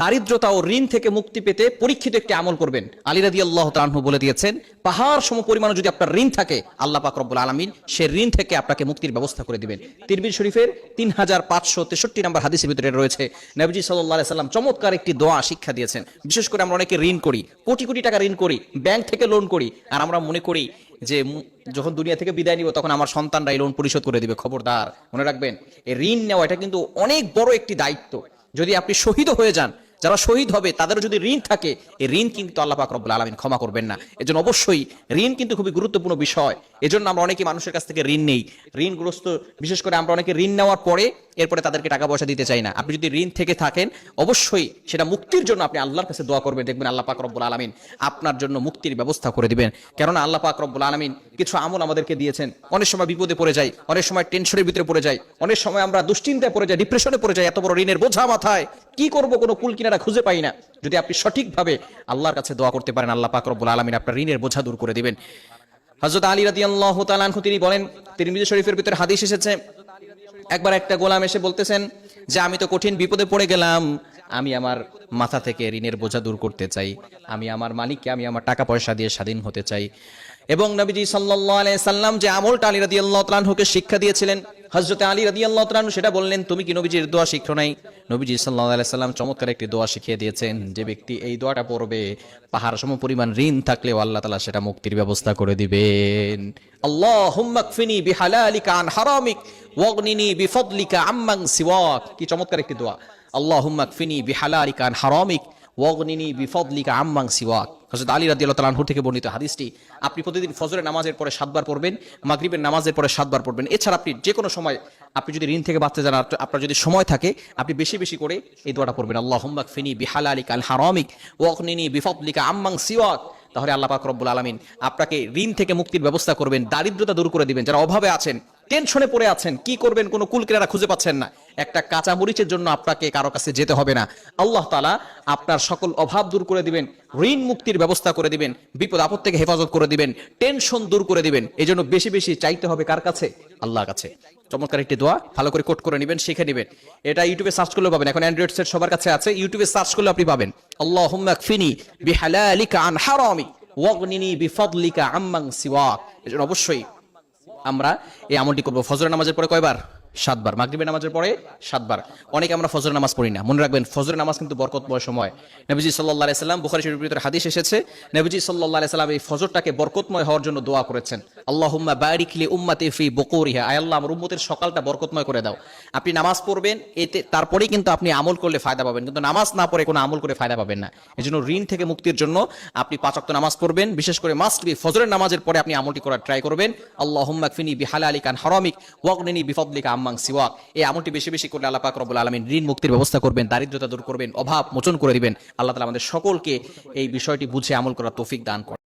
দারিদ্রতা ও ঋণ থেকে মুক্তি পেতে পরীক্ষিত একটি আমল করবেন। আলী রাদি আল্লাহ তালহু বলে দিয়েছেন, পাহাড় সম পরিমাণ যদি আপনার ঋণ থাকে, আল্লাহ পাক রব্বুল আলমিন সে ঋণ থেকে আপনাকে মুক্তির ব্যবস্থা করে দিবেন। তিরবির শরীফের তিন হাজার পাঁচশো তেষট্টি নম্বর হাদিসের ভিতরে রয়েছে, নবজি সাল্লাহ সাল্লাম চমৎকার একটি দোয়া শিক্ষা দিয়েছেন। বিশেষ করে আমরা অনেকে ঋণ করি, কোটি কোটি টাকা ঋণ করি, ব্যাংক থেকে লোন করি, আর আমরা মনে করি যে যখন দুনিয়া থেকে বিদায় নিব তখন আমার সন্তানরা এই লোন পরিশোধ করে দিবে। খবরদার, মনে রাখবেন, এই ঋণ নেওয়া এটা কিন্তু অনেক বড় একটি দায়িত্ব। যদি আপনি শহীদ হয়ে যান যারা শহীদ হবে, তাদেরও যদি ঋণ থাকে এই ঋণ কিন্তু আল্লাহ পাক রব্বুল আলমিন ক্ষমা করবেন না। এজন্য অবশ্যই ঋণ কিন্তু খুবই গুরুত্বপূর্ণ বিষয়। এজন্য আমরা অনেকে মানুষের কাছ থেকে ঋণ নেই। ঋণগ্রস্ত, বিশেষ করে আমরা অনেকে ঋণ নেওয়ার পরে এরপরে তাদেরকে টাকা পয়সা দিতে চাই না। আপনি যদি ঋণ থেকে থাকেন, অবশ্যই সেটা মুক্তির জন্য আপনি আল্লাহর কাছে দোয়া করবেন, দেখবেন আল্লাহ পাক রব্বুল আলমিন আপনার জন্য মুক্তির ব্যবস্থা করে দিবেন। কেননা আল্লাহ পাক রব্বুল আলমিন কিছু আমল আমাদেরকে দিয়েছেন। অনেক সময় বিপদে পড়ে যাই, অনেক সময় টেনশনের ভিতরে পড়ে যাই, অনেক সময় আমরা দুশ্চিন্তায় পড়ে যাই ডিপ্রেশনে পড়ে যাই, এত বড় ঋণের বোঝা মাথায়। কি করব কোনো কুল কিনারা খুঁজে পাই না। যদি আপনি সঠিকভাবে আল্লাহর কাছে দোয়া করতে পারেন, আল্লাহ পাক রব্বুল আলমিন আপনার ঋণের বোঝা দূর করে দিবেন। হজরত আলী রাদি আল্লাহ তিনি বলেন, তিরমিজি শরীফের ভিতরে হাদিস এসেছে একবার একটা গোলাম এসে বলতেছেন যে, আমি তো কঠিন বিপদে পড়ে গেলাম। আমি আমার মাথা থেকে ঋণের বোঝা দূর করতে চাই। আমি আমার মালিককে, আমি আমার টাকা পয়সা দিয়ে স্বাধীন হতে চাই। এবং নবীজি সাল্লাহ সাল্লাম যে আমলটা আলী আল্লাহ তালানহুকে শিক্ষা দিয়েছিলেন হজরতে আলী রাদি আল্লাহ সেটা বললেন, তুমি কি নবীজির দোয়া শিখো নাই? নবীজি সাল্লাহ সাল্লাম চমৎকার একটি দোয়া শিখিয়ে দিয়েছেন, যে ব্যক্তি এই দোয়াটা পড়বে, পাহাড় সম পরিমাণ ঋণ থাকলেও আল্লাহ তালা সেটা মুক্তির ব্যবস্থা করে দিবেন। আল্লাহ হুম্মাকফিনি বিহালালিকা আন হারামিক, ওয়াগনিনি বিফদলিকা আম্মাং সিওয়াক। কি চমৎকার একটি দোয়া। আল্লাহ হুম্মাকফিনি বিহালালিকা আন হারামিক ওয়াগনিনি বিফদলিকা আম্মাং সিওয়াক। হযরত আলী রাদিয়াল্লাহু তাআলা আনহু থেকে বর্ণিত হাদিসটি, আপনি প্রতিদিন ফজরের নামাজের পরে সাতবার পড়বেন, মাগরিবের নামাজের পরে সাতবার পড়বেন। এছাড়া আপনি যে কোনো সময়, আপনি যদি ঋণ থেকে বাঁচতে যান আপনার যদি সময় থাকে, আপনি বেশি বেশি করে এই দোয়াটা পড়বেন। আল্লাহ হুম্মাকফিনি বিহালালিকা আল হারামিক ওয়াগনিনি বিফদলিকা আম্মাং সিওয়াক। তাহলে আল্লাহ পাক রব্বুল আলামিন আপনাকে ঋণ থেকে মুক্তির ব্যবস্থা করবেন, দারিদ্রতা দূর করে দিবেন। যারা অভাবে আছেন টেনশনে পড়ে আছেন। কি করবেন কোনো কুলকিনারা খুঁজে পাচ্ছেন না। একটা কাঁচা মরিচের জন্য আপনাকে কারও কাছে যেতে হবে না। আল্লাহ তালা আপনার সকল অভাব দূর করে দিবেন, ঋণ মুক্তির ব্যবস্থা করে দিবেন, বিপদ আপদ থেকে হেফাজত করে দিবেন, টেনশন দূর করে দিবেন। এই জন্য বেশি বেশি চাইতে হবে কার কাছে? আল্লাহ কাছে। চমৎকার একটি দোয়া, ভালো করে কোট করে নেবেন, শিখে নেবেন। এটা ইউটিউবে সার্চ করলেও পাবেন। এখন অ্যান্ড্রয়েড সেট সবার কাছে আছে। ইউটিউবে সার্চ করলে আপনি পাবেন। আল্লাহ ফিনি আন আম্মাং অবশ্যই আমরা এই আমলটি করব। ফজরের নামাজের পরে কয়বার? সাতবার। মাগরিবের নামাজের পরে সাতবার। অনেকে আমরা ফজরের নামাজ পড়ি না। মনে রাখবেন, ফজরের নামাজ কিন্তু বরকতময় সময়। নবীজি সাল্লাহ সাল্লাম বুখারি শরীফের ভিতরে হাদিস এসেছে, নবীজি সাল্লাহ সাল্লাম এই ফজরটাকে বরকতময় হওয়ার জন্য দোয়া করেছেন। আল্লাহুম্মা বারিকলি উম্মাতি ফি বকুরিহা। আয় আল্লাহ, আমার উম্মতের সকালটা বরকতময় করে দাও। আপনি নামাজ পড়বেন, এতে তারপরেই কিন্তু আপনি আমল করলে ফায়দা পাবেন। কিন্তু নামাজ না পড়ে কোনো আমল করে ফায়দা পাবেন না। এই জন্য ঋণ থেকে মুক্তির জন্য আপনি পাঁচক্ত নামাজ পড়বেন। বিশেষ করে মাস্ট বি ফজরের নামাজের পরে আপনি আমলটি করার ট্রাই করবেন। আল্লাহুম্মা ফিনি বিহালা আলী কান হারামিক ওয়াগনিনি বিফদলিকা আম্মাং সিওয়াক এই আমলটি বেশি বেশি করলে আল্লাহ পাক রব্বুল আলমিন ঋণ মুক্তির ব্যবস্থা করবেন, দারিদ্রতা দূর করবেন, অভাব মোচন করে দিবেন। আল্লাহ তালা আমাদের সকলকে এই বিষয়টি বুঝে আমল করার তৌফিক দান করেন।